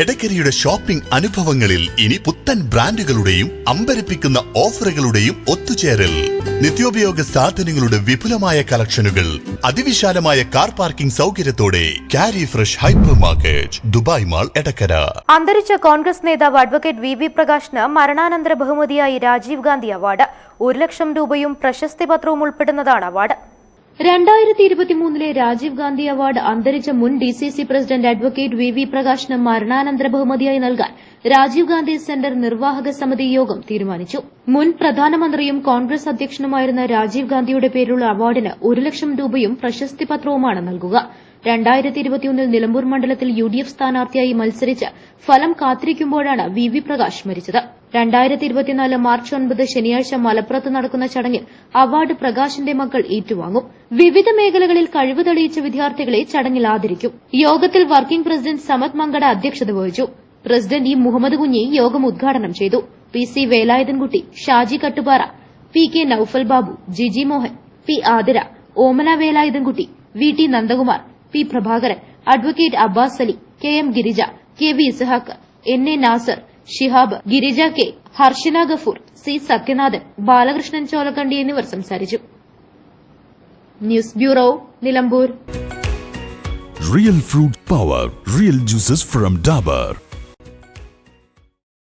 എടക്കരയുടെ shopping അനുഭവങ്ങളിൽ ഇനി പുത്തൻ ബ്രാൻഡുകളുടെയും അമ്പരപ്പിക്കുന്ന ഓഫറുകളുടെയും ഒത്തുചേരൽ. നിത്യോപയോഗ സാധനങ്ങളുടെ വിപുലമായ കളക്ഷനുകൾ അതിവിശാലമായ car parking സൗകര്യത്തോടെ Kari fresh hypermarket Dubai mall Edakkara. അന്തരിച്ച കോൺഗ്രസ് നേതാവ് അഡ്വക്കേറ്റ് വി വി പ്രകാശിന് മരണാനന്തര ബഹുമതിയായി രാജീവ് ഗാന്ധി അവാർഡ്. ഒരു ലക്ഷം രൂപയും പ്രശസ്തി പത്രവും ഉൾപ്പെടുന്നതാണ് അവാർഡ്. രണ്ടായിരത്തി ഇരുപത്തിമൂന്നിലെ രാജീവ് ഗാന്ധി അവാർഡ് അന്തരിച്ച മുൻ D C C president advocate V V പ്രകാശിന് മരണാനന്തര ബഹുമതിയായി നൽകാൻ രാജീവ് ഗാന്ധി സെന്റർ നിർവാഹക സമിതി യോഗം തീരുമാനിച്ചു. മുൻ പ്രധാനമന്ത്രിയും കോൺഗ്രസ് അധ്യക്ഷനുമായിരുന്ന രാജീവ് ഗാന്ധിയുടെ പേരിലുള്ള അവാർഡിന് ഒരു ലക്ഷം രൂപയും പ്രശസ്തി പത്രവുമാണ് നൽകുക. രണ്ടായിരത്തി ഇരുപത്തിയൊന്നിൽ നിലമ്പൂർ മണ്ഡലത്തിൽ യു ഡി എഫ് സ്ഥാനാർത്ഥിയായി മത്സരിച്ച് ഫലം കാത്തിരിക്കുമ്പോഴാണ് വി വി പ്രകാശ് മരിച്ചത്. രണ്ടായിരത്തി ഇരുപത്തിനാല് മാർച്ച് ഒൻപത് ശനിയാഴ്ച മലപ്പുറത്ത് നടക്കുന്ന ചടങ്ങിൽ അവാർഡ് പ്രകാശിന്റെ മക്കൾ ഏറ്റുവാങ്ങും. വിവിധ മേഖലകളിൽ കഴിവ് തെളിയിച്ച വിദ്യാർത്ഥികളെ ചടങ്ങിൽ ആദരിക്കും. യോഗത്തിൽ വർക്കിംഗ് പ്രസിഡന്റ് സമത് മങ്കട അധ്യക്ഷത വഹിച്ചു. പ്രസിഡന്റ് ഇ മുഹമ്മദ് കുഞ്ഞി യോഗം ഉദ്ഘാടനം ചെയ്തു. P C Velayudhankutty Shaji Kattupara P K Noufal Babu Jiji Mohan P Athira Omana Velayudhankutty V T Nandakumar P Prabhakaran advocate Abbas Ali K M Girija K V Ishaq N A Nasar Shihab Girija K Harshina Gafoor C Sathyanathan Balakrishnan Cholakkandi എന്നിവർ സംസാരിച്ചു news bureau Nilambur real fruit power real juices from Dabur.